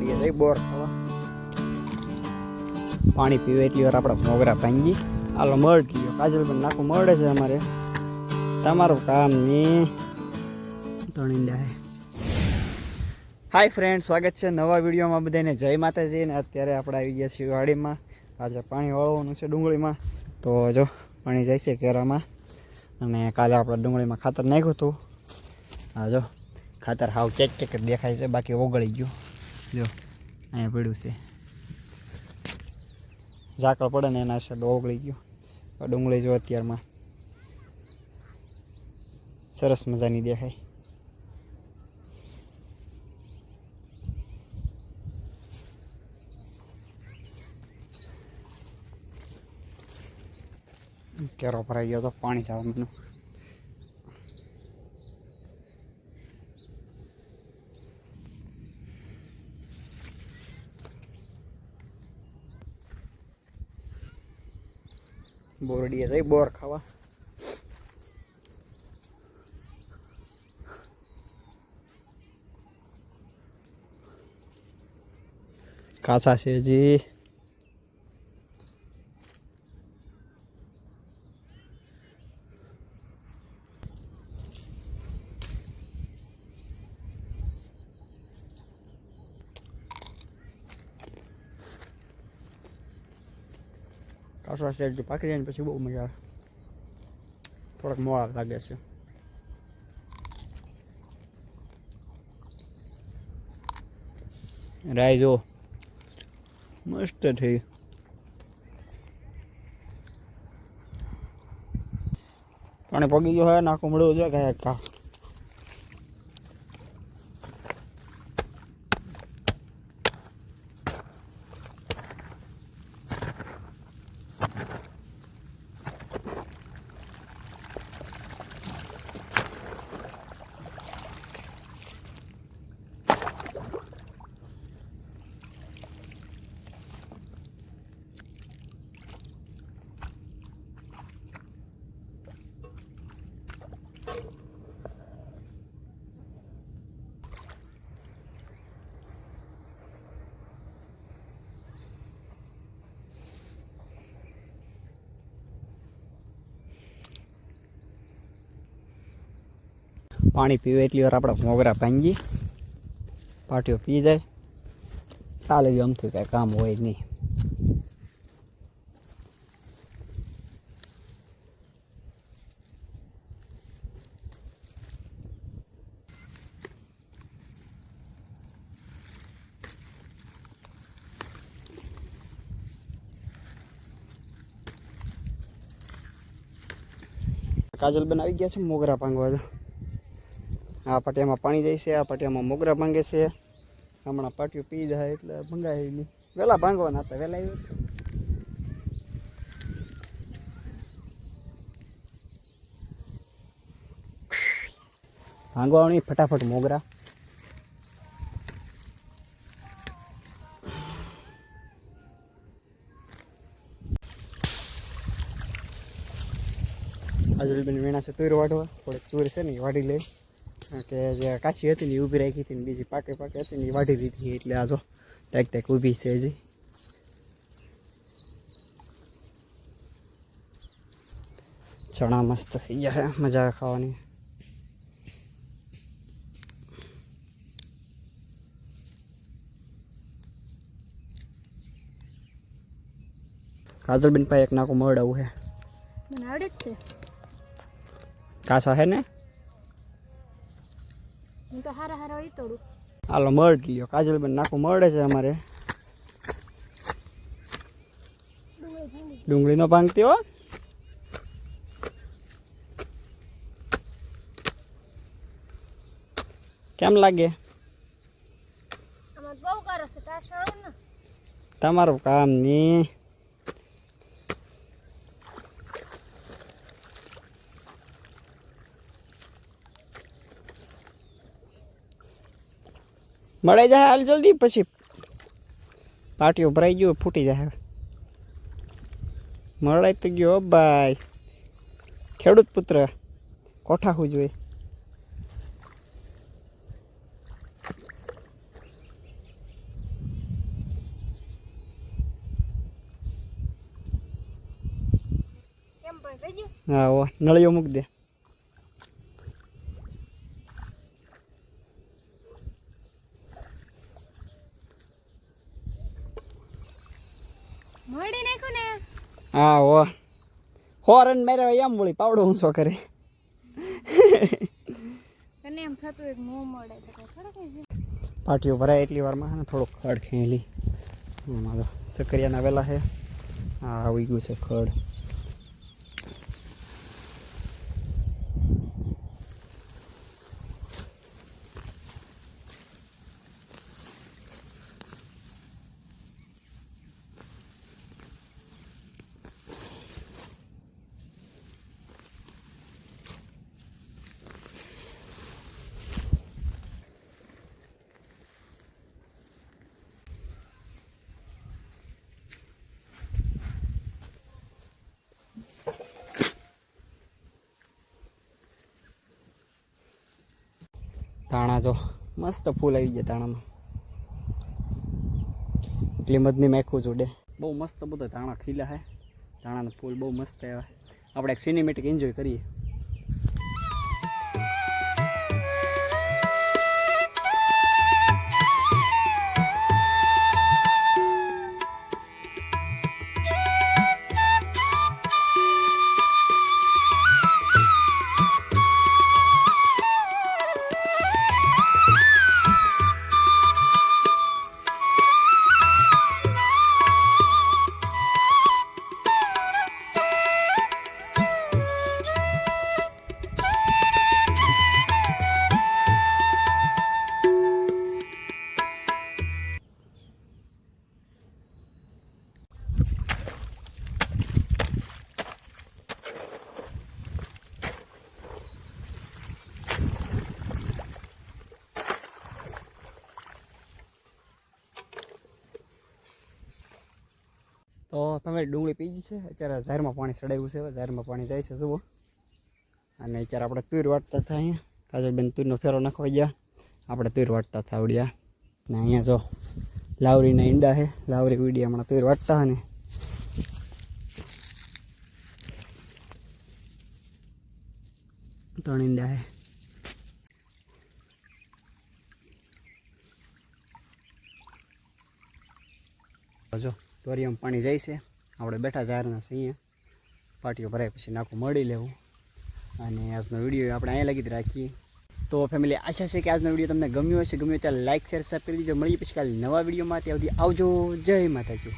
બોરડીએ જઈ બોર પાણી પીવે એટલી વાર આપણા મોગરા ભાંગી. હાલો, મળ ગયો. પણ નાખું. મળે છે અમારે. તમારું કામ ને ધણી હાય ફ્રેન્ડ સ્વાગત છે નવા વિડીયોમાં બધાને. જય માતાજી ને અત્યારે આપણે આવી ગયા છીએ વાડીમાં. આજે પાણી વાળવાનું છે ડુંગળીમાં. તો જો, પાણી જાય છે કેરામાં. અને કાલે આપણે ડુંગળીમાં ખાતર નાખ્યું હતું. હા જો, ખાતર હાવ ચેક ચેક દેખાય છે. બાકી ઓગળી ગયું. જો અહીંયા પડ્યું છે. ઝાકળ પડે ને એના છે ઓગળી ગયું. ડુંગળી જો અત્યારમાં સરસ મજાની દેખાય. કેરો ભરાઈ ગયો તો પાણી જવાનું. બોરડીએ જઈ બોર ખાવા. કાસા છે જી કાસા છે જે પાકી જાય ને પછી બહુ મજા આવે. થોડાક મોડા લાગે છે. રાય જો, મસ્ત થઈ પાણી પગી ગયો હોય, નાખું મળ્યું છે કાંઈ? પાણી પીવે એટલી વાર આપણા મોગરા ભાંગી, પાટીઓ પી જાય. ચાલે અમથું કાંઈ કામ હોય નહીં. કાજલબેન આવી ગયા છે મોગરા પાંગવા આ પાટિયામાં પાણી જાય છે, આ પાટિયામાં મોગરા ભાંગે છે. હમણાં પાટિયું પી જાય એટલે ભંગાય નહીં. વહેલા ભાંગવાના હતા વહેલા આવ્યું ભાંગવાની ફટાફટ મોગરા. આજલબેન વેણા છે, તુર વાઢવા. થોડીક ચૂર છે ને વાઢી લે. કે જે કાચી હતી ને ઊભી રાખી હતી ને બીજી પાકે પાકે હતી ને એ વાઢી દીધી એટલે આ જો ટેક ટેક ઊભી છે હજી. ચણા મસ્ત થઈ ગયા મજા આવે ખાવાની. કાજલબેન પાસે એક નાખું આવડે જ છે. કાસા હે ને? હું તો હારા હારા ઈ તોડું હાલો મળ લ્યો કાજલબેન નાખું. મળે છે અમારે. ડુંગળીનો ભાંગતી હો. કેમ લાગે? તમારું કામની. મળાઈ જાય હાલ જલ્દી પછી પાટિયું ભરાઈ ગયું ફૂટી જાય મળાઈ તો ગયો ભાઈ ખેડૂત પુત્ર કોઠા જોઈએ હા નળિયો મૂકી દે. મળી નાખ્યું ને? હા ઓ હોરન મેરે એમ બોલી પાવડો ઊંચો કરે. તને એમ થતું એક મો છે. પાટીઓ ભરાય એટલી વારમાં ને થોડો ખડ ખેલી મારો સકરિયાના વેલા છે. હા આવી ગયું છે ખડ. ધાણા જો મસ્ત ફૂલ આવી ગયા તાણામાં એટલી મધની મેખું જોડે. બહુ મસ્ત બધા તાણા ખીલા હે. તાણાના ફૂલ બહુ મસ્ત આવ્યા આપણે એક સિનેમેટિક એન્જોય કરીએ. તો તમે ડુંગળી પી છે. અત્યારે ઝારમાં પાણી ચડાવ્યું છે. ઝારમાં પાણી જાય છે, જુઓ. અને અત્યારે આપણે તુર વાટતા હતા અહીંયા. કાજલબેન તુરનો ફેરો નાખવા ગયા. આપણે તુર વાટતા હતા આવડ્યા. ને અહીંયા જો લાવરીના ઈંડા છે. લાવરી ઉડી હમણાં તુર વાટતા ને. ત્રણ ઈંડા છે. જો તોરિયામાં પાણી જાય છે. આપણે બેઠા ઝારના છીએ પાટીઓ ભરાય પછી નાખું મળી લેવું. અને આજનો વીડિયો આપણે અહીંયા લગી જ રાખીએ. તો ફેમિલી આશા છે કે આજનો વીડિયો તમને ગમ્યો હશે. ગમ્યો ત્યારે લાઇક શેર સબસ્ક્રાઈબ કરી દીજો મળીએ પછી કાલે નવા વિડીયોમાં. ત્યાં સુધી આવજો. જય માતાજી.